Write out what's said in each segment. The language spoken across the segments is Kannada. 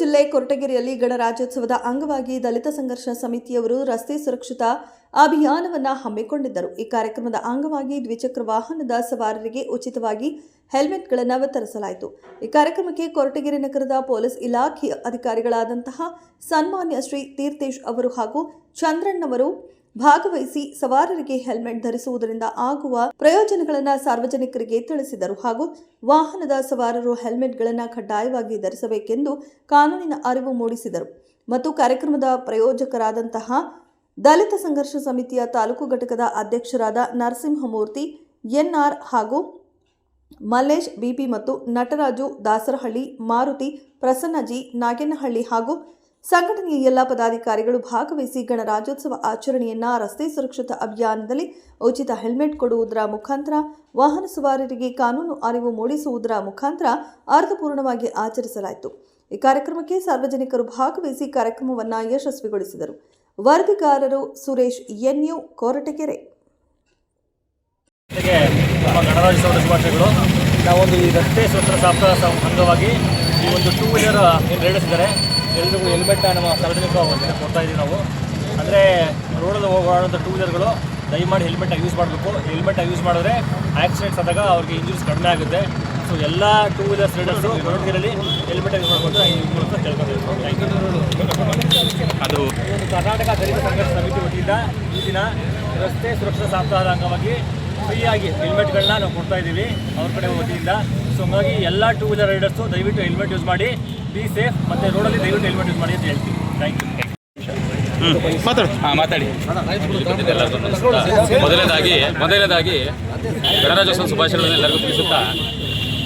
ಜಿಲ್ಲೆ ಕೊರಟಗೆರೆಯಲ್ಲಿ ಗಣರಾಜ್ಯೋತ್ಸವದ ಅಂಗವಾಗಿ ದಲಿತ ಸಂಘರ್ಷ ಸಮಿತಿಯವರು ರಸ್ತೆ ಸುರಕ್ಷತಾ ಅಭಿಯಾನವನ್ನು ಹಮ್ಮಿಕೊಂಡಿದ್ದರು. ಈ ಕಾರ್ಯಕ್ರಮದ ಅಂಗವಾಗಿ ದ್ವಿಚಕ್ರ ವಾಹನದ ಸವಾರರಿಗೆ ಉಚಿತವಾಗಿ ಹೆಲ್ಮೆಟ್ಗಳನ್ನು ವಿತರಿಸಲಾಯಿತು. ಈ ಕಾರ್ಯಕ್ರಮಕ್ಕೆ ಕೊರಟಗೆರೆ ನಗರದ ಪೊಲೀಸ್ ಇಲಾಖೆಯ ಅಧಿಕಾರಿಗಳಾದಂತಹ ಸನ್ಮಾನ್ಯ ಶ್ರೀ ತೀರ್ಥೇಶ್ ಅವರು ಹಾಗೂ ಚಂದ್ರಣ್ಣವರು ಭಾಗವಹಿಸಿ ಸವಾರರಿಗೆ ಹೆಲ್ಮೆಟ್ ಧರಿಸುವುದರಿಂದ ಆಗುವ ಪ್ರಯೋಜನಗಳನ್ನು ಸಾರ್ವಜನಿಕರಿಗೆ ತಿಳಿಸಿದರು ಹಾಗೂ ವಾಹನದ ಸವಾರರು ಹೆಲ್ಮೆಟ್ಗಳನ್ನು ಕಡ್ಡಾಯವಾಗಿ ಧರಿಸಬೇಕೆಂದು ಕಾನೂನಿನ ಅರಿವು ಮೂಡಿಸಿದರು. ಮತ್ತು ಕಾರ್ಯಕ್ರಮದ ಪ್ರಯೋಜಕರಾದಂತಹ ದಲಿತ ಸಂಘರ್ಷ ಸಮಿತಿಯ ತಾಲೂಕು ಘಟಕದ ಅಧ್ಯಕ್ಷರಾದ ನರಸಿಂಹಮೂರ್ತಿ, ಎನ್ಆರ್ ಹಾಗೂ ಮಲ್ಲೇಶ್, ಬಿಪಿ ಮತ್ತು ನಟರಾಜು, ದಾಸರಹಳ್ಳಿ, ಮಾರುತಿ, ಪ್ರಸನ್ನಜಿ, ನಾಗೇನಹಳ್ಳಿ ಹಾಗೂ ಸಂಘಟನೆಯ ಎಲ್ಲ ಪದಾಧಿಕಾರಿಗಳು ಭಾಗವಹಿಸಿ ಗಣರಾಜ್ಯೋತ್ಸವ ಆಚರಣೆಯನ್ನ ರಸ್ತೆ ಸುರಕ್ಷತಾ ಅಭಿಯಾನದಲ್ಲಿ ಉಚಿತ ಹೆಲ್ಮೆಟ್ ಕೊಡುವುದರ ಮುಖಾಂತರ, ವಾಹನ ಸವಾರರಿಗೆ ಕಾನೂನು ಅರಿವು ಮೂಡಿಸುವುದರ ಮುಖಾಂತರ ಅರ್ಥಪೂರ್ಣವಾಗಿ ಆಚರಿಸಲಾಯಿತು. ಈ ಕಾರ್ಯಕ್ರಮಕ್ಕೆ ಸಾರ್ವಜನಿಕರು ಭಾಗವಹಿಸಿ ಕಾರ್ಯಕ್ರಮವನ್ನು ಯಶಸ್ವಿಗೊಳಿಸಿದರು. ವರದಿಗಾರರು ಸುರೇಶ್, ಎನ್ಯು, ಕೊರಟಗೆರೆ. ನಾವೊಂದು ಈ ರಸ್ತೆ ಸ್ವತಂತ್ರ ಸಪ್ತಾಹ ಅಂಗವಾಗಿ ಈ ಒಂದು ಟೂ ವೀಲರ್ ಏನು ರೈಡರ್ಸ್ ಇದ್ದಾರೆ ಎಲ್ರಿಗೂ ಹೆಲ್ಮೆಟ್ ನಮ್ಮ ಸಾರ್ವಜನಿಕ ಕೊಡ್ತಾ ಇದ್ದೀವಿ ನಾವು. ಅಂದರೆ ರೋಡಲ್ಲಿ ಹೋಗುವಂಥ ಟೂ ವೀಲರ್ಗಳು ದಯಮಾಡಿ ಹೆಲ್ಮೆಟ್ ಯೂಸ್ ಮಾಡಬೇಕು. ಹೆಲ್ಮೆಟ್ ಯೂಸ್ ಮಾಡಿದ್ರೆ ಆಕ್ಸಿಡೆಂಟ್ಸ್ ಆದಾಗ ಅವ್ರಿಗೆ ಇಂಜುರೀಸ್ ಕಡಿಮೆ ಆಗುತ್ತೆ. ಸೊ ಎಲ್ಲ ಟೂ ವೀಲರ್ಸ್ ರೈಡರ್ಸು ಕೊರಟಗೆರೆಯಲ್ಲಿ ಹೆಲ್ಮೆಟ್ ಯೂಸ್ ಮಾಡ್ಕೊಂಡು ಅದು ಕರ್ನಾಟಕ ದಲಿತ ಸಂಘರ್ಷ ಸಮಿತಿ ವತಿಯಿಂದ ಈ ದಿನ ರಸ್ತೆ ಸುರಕ್ಷತಾ ಸಾಪ್ತಾಹದ ಅಂಗವಾಗಿ ಫ್ರೀಯಾಗಿ ಹೆಲ್ಮೆಟ್ಗಳನ್ನ ನಾವು ಕೊಡ್ತಾ ಇದ್ದೀವಿ ಅವ್ರ ಕಡೆ ವತಿಯಿಂದ. ಸೊ ಹಾಗಾಗಿ ಎಲ್ಲ ಟೂ ವೀಲರ್ ರೈಡರ್ಸು ದಯವಿಟ್ಟು ಹೆಲ್ಮೆಟ್ ಯೂಸ್ ಮಾಡಿ ಬಿ ಸೇಫ್ ಮತ್ತೆ ರೋಡಲ್ಲಿ ದಯವಿಟ್ಟು ಹೆಲ್ಮೆಟ್ ಯೂಸ್ ಮಾಡಿ ಅಂತ ಹೇಳ್ತೀವಿ ಥ್ಯಾಂಕ್ ಯು ಮಾತಾಡಿ. ಹಾಂ ಮಾತಾಡಿ. ಮೊದಲನೇದಾಗಿ ಮೊದಲನೇದಾಗಿ ಗಣರಾಜ್ಯೋತ್ಸವ ಶುಭಾಶಯಗಳನ್ನು ಎಲ್ಲರಿಗೂ ತಿಳಿಸುತ್ತಾ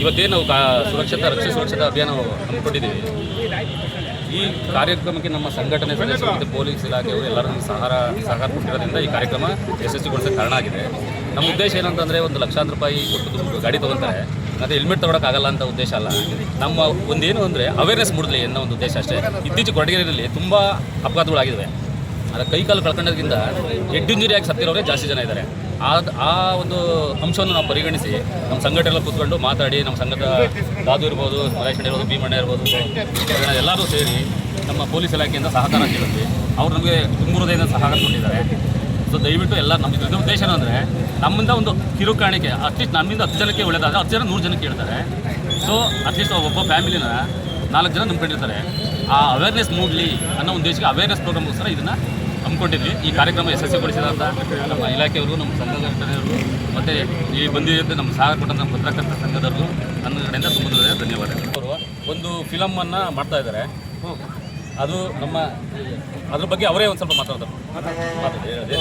ಇವತ್ತೇನು ನಾವು ಕಾ ಸುರಕ್ಷತಾ ರಕ್ಷೆ ಸುರಕ್ಷತಾ ಅಭಿಯಾನ ಹಮ್ಮಿಕೊಂಡಿದ್ದೀವಿ. ಈ ಕಾರ್ಯಕ್ರಮಕ್ಕೆ ನಮ್ಮ ಸಂಘಟನೆ ಸದಸ್ಯರು ಮತ್ತು ಪೊಲೀಸ್ ಇಲಾಖೆಯವರು ಎಲ್ಲರೂ ಸಹಾರ ಸಹಕಾರ ಸಹಕಾರ ಕೊಟ್ಟಿರೋದ್ರಿಂದ ಈ ಕಾರ್ಯಕ್ರಮ ಯಶಸ್ವಿಗೊಳಿಸೋಕ್ಕೆ ಕಾರಣ ಆಗಿದೆ. ನಮ್ಮ ಉದ್ದೇಶ ಏನಂತಂದರೆ ಒಂದು ಲಕ್ಷಾಂತರ ರೂಪಾಯಿ ಕೊಟ್ಟು ಗಾಡಿ ತೊಗೊತಾರೆ. ಮತ್ತು ಹೆಲ್ಮೆಟ್ ತೊಗೊಳಕ್ಕಾಗಲ್ಲ ಅಂತ ಉದ್ದೇಶ ಅಲ್ಲ. ನಮ್ಮ ಒಂದೇನು ಅಂದರೆ ಅವೇರ್ನೆಸ್ ಮೂಡಲಿ ಅನ್ನೋ ಒಂದು ಉದ್ದೇಶ ಅಷ್ಟೇ. ಇತ್ತೀಚೆಗೆ ಕೊಡಗೇರಿಯಲ್ಲಿ ತುಂಬ ಅಪಘಾತಗಳಾಗಿದ್ದಾವೆ ಅದರ ಕೈ ಕಾಲು ಕಳ್ಕೊಂಡೋದ್ರಿಂದ ಹೆಡ್ ಇಂಜುರಿ ಆಗಿ ಸತ್ತಿರೋರೇ ಜಾಸ್ತಿ ಜನ ಇದ್ದಾರೆ ಆ ಆ ಒಂದು ಅಂಶವನ್ನು ನಾವು ಪರಿಗಣಿಸಿ ನಮ್ಮ ಸಂಘಟನೆ ಕೂತ್ಕೊಂಡು ಮಾತಾಡಿ, ನಮ್ಮ ಸಂಘದ ದಾದು ಇರ್ಬೋದು, ಮಹೇಶ್ ಇರ್ಬೋದು, ಭೀಮಣ್ಣ ಇರ್ಬೋದು ಎಲ್ಲರೂ ಸೇರಿ ನಮ್ಮ ಪೊಲೀಸ್ ಇಲಾಖೆಯಿಂದ ಸಹಕಾರ ಕೇಳಿದ್ವಿ ಅವ್ರು ನಮಗೆ ತುಂಬುವುದರಿಂದ ಸಹಕಾರ ಕೊಟ್ಟಿದ್ದಾರೆ. ಸೊ ದಯವಿಟ್ಟು ಎಲ್ಲ ನಮ್ಮ ಇದ್ರ ಉದ್ದೇಶ ಏನಂದರೆ ನಮ್ಮಿಂದ ಒಂದು ಕಿರು ಕಾಣಿಕೆ ಅಟ್ಲೀಸ್ಟ್ ನಮ್ಮಿಂದ ಹತ್ತು ಜನಕ್ಕೆ ಒಳ್ಳೆಯದಾದರೆ ಹತ್ತು ಜನ ನೂರು ಜನಕ್ಕೆ ಹೇಳ್ತಾರೆ. ಸೊ ಅಟ್ಲೀಸ್ಟ್ ಒಬ್ಬ ಫ್ಯಾಮಿಲಿನ ನಾಲ್ಕು ಜನ ನಂಬ್ಕೊಂಡಿರ್ತಾರೆ. ಆ ಅವೇರ್ನೆಸ್ ಮೂಡಲಿ ಅನ್ನೋ ಉದ್ದೇಶಕ್ಕೆ ಅವೇರ್ನೆಸ್ ಪ್ರೋಗ್ರಾಮ್ಗೋಸ್ಕರ ಇದನ್ನು ಹಮ್ಮಿಕೊಂಡಿದ್ವಿ. ಈ ಕಾರ್ಯಕ್ರಮ ಯಶಸ್ವಿಗೊಳಿಸಿದಂಥ ನಮ್ಮ ಇಲಾಖೆಯವರು ನಮ್ಮ ಸಂಘದವರು ಮತ್ತು ಈ ಬಂದಿದ್ದ ನಮ್ಮ ಸಹಕಾರ ಕೊಟ್ಟಂಥ ನಮ್ಮ ಪತ್ರಕರ್ತರ ಸಂಘದವರು ನನ್ನ ಕಡೆಯಿಂದ ತುಂಬ ಧನ್ಯವಾದಗಳು. ಅವರು ಒಂದು ಫಿಲಮನ್ನು ಮಾಡ್ತಾ ಇದ್ದಾರೆ. ಅದು ನಮ್ಮ ಅದ್ರ ಬಗ್ಗೆ ಅವರೇ ಒಂದು ಸ್ವಲ್ಪ ಮಾತಾಡ್ತಾರೆ. ಮಾತಾಡಿ.